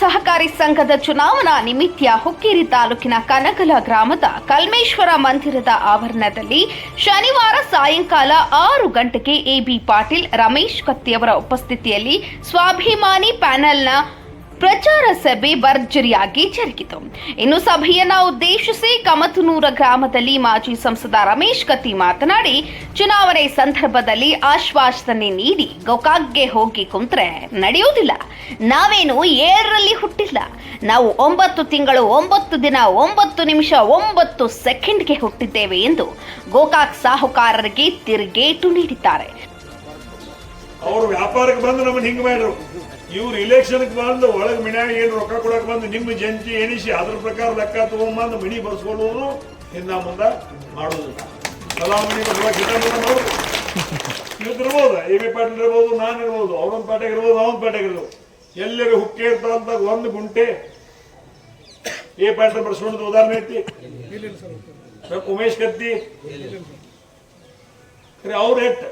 ಸಹಕಾರಿ ಸಂಘದ ಚುನಾವಣಾ ನಿಮಿತ್ತ ಹುಕ್ಕೇರಿ ತಾಲೂಕಿನ ಕನಕಲ ಗ್ರಾಮದ ಕಲ್ಮೇಶ್ವರ ಮಂದಿರದ ಆವರಣದಲ್ಲಿ ಶನಿವಾರ ಸಾಯಂಕಾಲ ಆರು ಗಂಟೆಗೆ ಎಬಿ ಪಾಟೀಲ್ ರಮೇಶ್ ಕತ್ತಿಯವರ ಉಪಸ್ಥಿತಿಯಲ್ಲಿ ಸ್ವಾಭಿಮಾನಿ ಪ್ಯಾನೆಲ್ನ ಪ್ರಚಾರ ಸಭೆ ಭರ್ಜರಿಯಾಗಿ ಜರುಗಿತು. ಇನ್ನು ಸಭೆಯನ್ನ ಉದ್ದೇಶಿಸಿ ಕಮತನೂರ ಗ್ರಾಮದಲ್ಲಿ ಮಾಜಿ ಸಂಸದ ರಮೇಶ್ ಕತ್ತಿ ಮಾತನಾಡಿ, ಚುನಾವಣೆ ಸಂದರ್ಭದಲ್ಲಿ ಆಶ್ವಾಸನೆ ನೀಡಿ ಗೋಕಾಕ್ಗೆ ಹೋಗಿ ಕುಂತ್ರೆ ನಡೆಯುವುದಿಲ್ಲ. ನಾವೇನು ಏಳರಲ್ಲಿ ಹುಟ್ಟಿಲ್ಲ. ನಾವು ಒಂಬತ್ತು ತಿಂಗಳು, ಒಂಬತ್ತು ದಿನ, ಒಂಬತ್ತು ನಿಮಿಷ, ಒಂಬತ್ತು ಸೆಕೆಂಡ್ಗೆ ಹುಟ್ಟಿದ್ದೇವೆ ಎಂದು ಗೋಕಾಕ್ ಸಾಹುಕಾರರಿಗೆ ತಿರುಗೇಟು ನೀಡಿದ್ದಾರೆ. ಅವರು ವ್ಯಾಪಾರಕ್ಕೆ ಬಂದು ನಮ್ಮನ್ನು ಹಿಂಗೆ ಮಾಡ್ರು ಇವ್ರು ಇಲೆಕ್ಷನ್ಗೆ ಬಂದು ಒಳಗ್ ಮನ್ಯಾಗ ಏನು ರೊಕ್ಕ ಕೊಡಕ್ಕೆ ಬಂದು ನಿಮ್ಮ ಜಂತಿ ಎಣಿಸಿ ಅದ್ರ ಪ್ರಕಾರ ಲೆಕ್ಕ ತಗೊಂಬಂದು ಮಿಣಿ ಬರ್ಸ್ಕೊಳ್ಳೋರು ಹಿಂದ ಮುಂದ ಮಾಡುವುದಿಲ್ಲ ಸಲಾಮಣಿ ಬರ್ಬೇಕು ಹಿಂದ ಮುಂದ ಮಾಡುದು ಇವತ್ತು ಇರ್ಬೋದು, ಎ ಬಿ ಪಾಟೀಲ್ ಇರ್ಬೋದು, ನಾನು ಇರ್ಬೋದು, ಅವನೊಂದು ಪಾಟೆಗೆ ಇರ್ಬೋದು ಅವನ ಪಾಟೆಗೆ ಇರ್ಬೋದು. ಎಲ್ಲರೂ ಹುಕ್ಕೆ ಇರ್ತಾವಂತ ಒಂದು ಗುಂಟೆ. ಎ ಪಾಟೀಲ್ ಬರ್ಸ್ಕೊಂಡ್ ಉದಾಹರಣೆ ಐತಿ. ಉಮೇಶ್ ಕತ್ತಿ. ಅವ್ರ ಎಟ್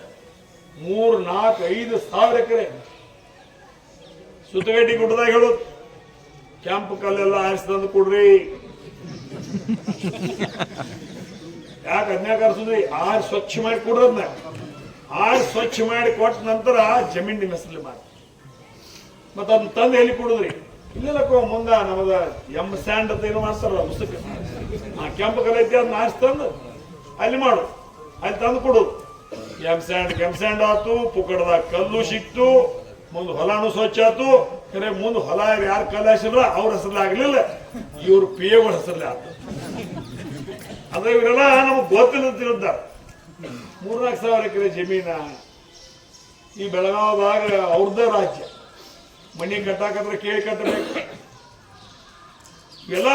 ಮೂರ್, ನಾಲ್ಕು, ಐದು ಸಾವಿರ ಎಕರೆ. ಸುತ್ತಗಟ್ಟಿ ಗುಡ್ಡದಾಗ ಹೇಳು ಕೆಂಪು ಕಲ್ಲೆಲ್ಲ ಆರಿಸಿ ಕೊಡ್ರಿ. ಯಾಕೆ ಅದ್ನ್ಯಾಕ ಆರಿಸಿದ್ರಿ? ಆರ್ ಸ್ವಚ್ಛ ಮಾಡಿ ಕೊಡ್ರದ್ನ ಆರ್ ಸ್ವಚ್ಛ ಮಾಡಿ ಕೊಟ್ಟ ನಂತರ ಜಮೀನ್ ನಿಮ್ಮ ಹೆಸರಲ್ಲಿ ಮಾಡಿ ಮತ್ತ ಅದನ್ನ ತಂದು ಎಲ್ಲಿ ಕೊಡುದ್ರಿ? ಇಲ್ಲೆಲ್ಲ ಮುಂದ ನಮಗ ಎಂ ಸ್ಯಾಂಡ್ ಅಂತ ಏನೋ ಮಾಡ್ತಾರಲ್ಲ ಪುಸ್ತಕ. ಆ ಕೆಂಪು ಕಲೆ ಐತಿ ಅದನ್ನ ಆರಿಸಿ ತಂದು ಅಲ್ಲಿ ಮಾಡು. ಅಲ್ಲಿ ತಂದು ಕೊಡುದು. ಎಂ ಸ್ಯಾಂಡ್, ಕೆಂಪ್ ಸ್ಯಾಂಡ್ ಆತು ಪುಕ್ಕಡದ ಕಲ್ಲು ಸಿಕ್ತು. ಮುಂದ್ ಹೊಲಾನು ಸ್ವಚ್ಛ ಆಯ್ತು. ಕರೆ ಮುಂದೆ ಹೊಲ ಯಾರು ಕಲಾಯಿಸಿಲ್ಲ ಅವ್ರ ಹೆಸರಲ್ಲಿ ಆಗ್ಲಿಲ್ಲ. ಇವ್ರ ಪಿ ಎಗಳ ಹೆಸರಲ್ಲಿ ಆತು. ಅಂದ್ರೆ ಇವರೆಲ್ಲ ನಮಗ್ ಗೊತ್ತಿಲ್ಲ ತಿರುತ್ತಾರ ಮೂರ್ನಾಲ್ಕು ಸಾವಿರ ಎಕರೆ ಜಮೀನ ಈ ಬೆಳಗಾವದಾಗ ಅವ್ರದ್ದೇ ರಾಜ್ಯ. ಮನೆ ಕಟ್ಟಾಕತ್ರ ಕೇಳಿ ಕಟ್ಟಬೇಕು ಇವೆಲ್ಲ